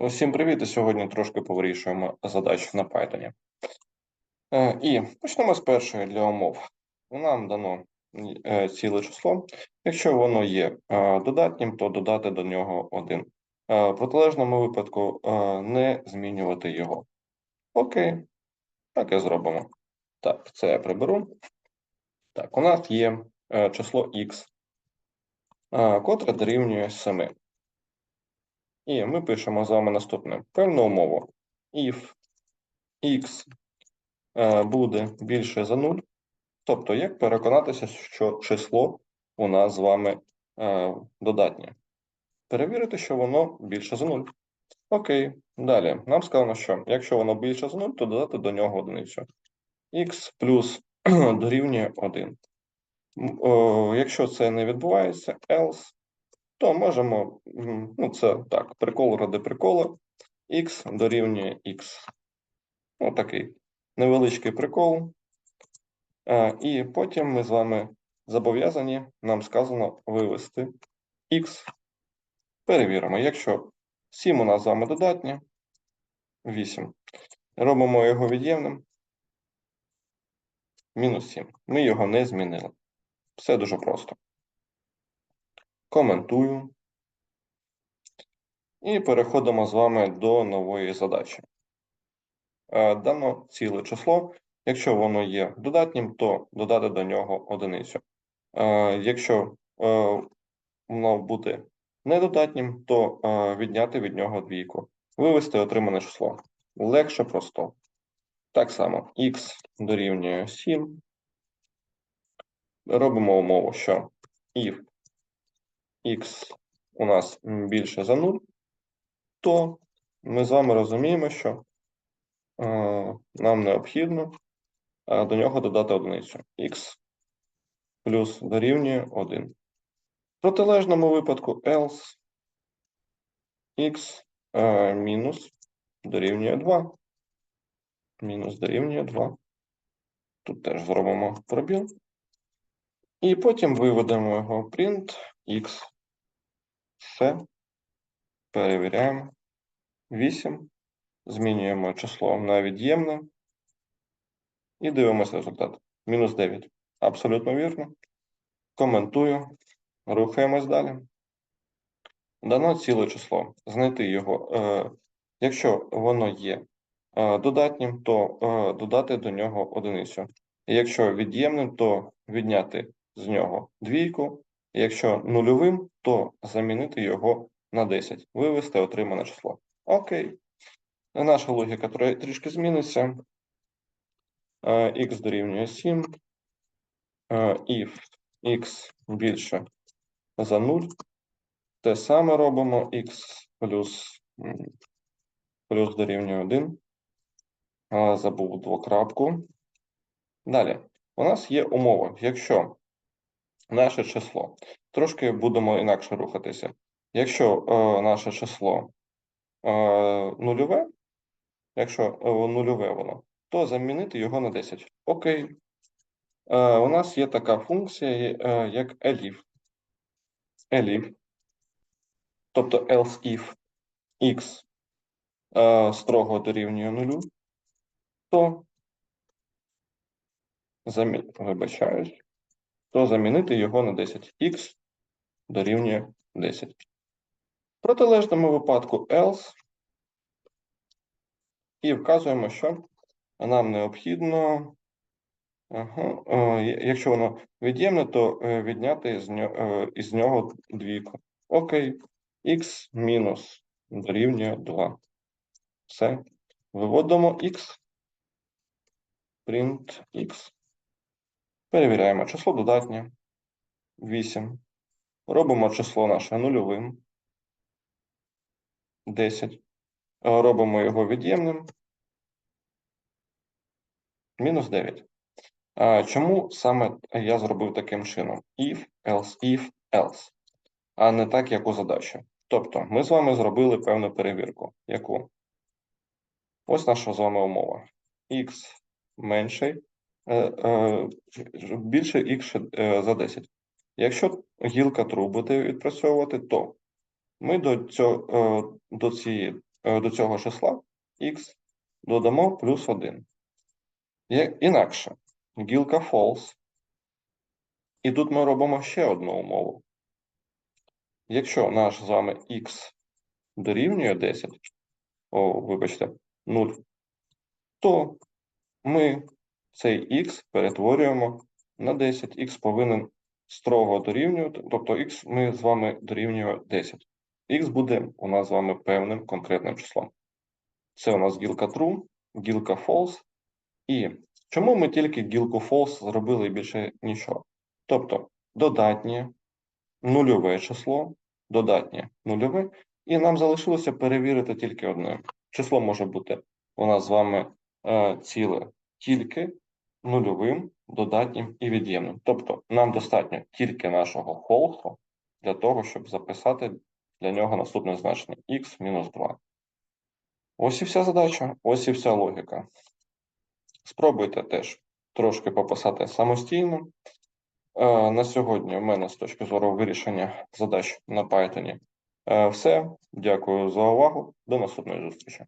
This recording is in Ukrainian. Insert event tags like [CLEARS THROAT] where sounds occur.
Усім привіт! І сьогодні трошки повирішуємо задачу на Python. Е, І почнемо з першої для умов. Нам дано е, ціле число. Якщо воно є е, додатнім, то додати до нього 1. В протилежному випадку не змінювати його. Окей, так і зробимо. Так, це я приберу. Так, у нас є число x, котре дорівнює 7. І ми пишемо з вами наступне певну умову. If x е, буде більше за 0, тобто як переконатися, що число у нас з вами е, додатнє. Перевірити, що воно більше за 0. Окей, далі. Нам сказано, що якщо воно більше за 0, то додати до нього одиницю. x плюс [CLEARS THROAT] дорівнює 1. Якщо це не відбувається, else то можемо, ну це так, прикол ради прикола, x дорівнює x. Ну, такий невеличкий прикол. А, і потім ми з вами зобов'язані, нам сказано вивести x. Перевіримо, якщо 7 у нас з вами додатнє, 8. Робимо його від'ємним. Мінус 7. Ми його не змінили. Все дуже просто. Коментую. І переходимо з вами до нової задачі. Е, Дано ціле число. Якщо воно є додатнім, то додати до нього одиницю. Е, Якщо е, воно буде недодатнім, то відняти від нього двійку. Вивести отримане число. Легше просто. Так само, х дорівнює 7. Робимо умову, що if х у нас більше за 0, то ми з вами розуміємо, що е, нам необхідно е, до нього додати одиницю. х плюс дорівнює 1. В протилежному випадку else х е, мінус дорівнює 2. Мінус дорівнює 2. Тут теж зробимо пробіл. І потім виведемо його print x. Все. Перевіряємо. 8. Змінюємо число на від'ємне. І дивимося результат. Мінус 9. Абсолютно вірно. Коментую. Рухаємось далі. Дано ціле число. Знайти його. Е, якщо воно є е, додатнім, то е, додати до нього одиницю. Якщо від'ємним, то відняти з нього двійку. Якщо нульовим, то замінити його на 10. Вивести отримане число. Окей. Наша логіка трішки зміниться. Е, Х дорівнює 7. Е, If x більше за 0. Те саме робимо x плюс, плюс дорівнює 1. Забув двокрапку. Далі. У нас є умова. Якщо наше число, трошки будемо інакше рухатися. Якщо е, наше число е, нульове, якщо е, нульове воно, то замінити його на 10. Окей. Е, у нас є така функція, е, як elif. elif. Тобто else if x е, строго дорівнює нулю, то замі... вибачаюсь, то замінити його на 10. x дорівнює 10. В протилежному випадку else і вказуємо, що нам необхідно, е, якщо воно від'ємне, то е, відняти е, із нього двійку. Окей, x мінус дорівнює 2. Все. Виводимо x. Print x. Перевіряємо число додатнє. 8. Робимо число наше нульовим. 10. Е, Робимо його від'ємним. Мінус 9. Чому саме я зробив таким чином? If, else, if, else. А не так, як у задачі. Тобто, ми з вами зробили певну перевірку. Яку? Ось наша з вами умова. X менший, е, е, більше x е, за 10. Якщо гілка true буде відпрацьовувати, то ми до, цього, е, до цієї е, до цього числа x додамо плюс 1. Інакше, гілка false. І тут ми робимо ще одну умову. Якщо наш з вами x дорівнює 10, о, вибачте, 0, то ми цей x перетворюємо на 10. x повинен строго дорівнювати, тобто x ми з вами дорівнює 10. x буде у нас з вами певним конкретним числом. Це у нас гілка true, гілка false. І чому ми тільки гілку false зробили більше нічого? Тобто додатнє нульове число, додатнє нульове, і нам залишилося перевірити тільки одне. Число може бути у нас з вами е, ціле тільки нульовим, додатнім і від'ємним. Тобто нам достатньо тільки нашого false для того, щоб записати для нього наступне значення x мінус 2. Ось і вся задача, ось і вся логіка. Спробуйте теж трошки пописати самостійно. Е, На сьогодні у мене з точки зору вирішення задач на Python е, все. Дякую за увагу. До наступної зустрічі.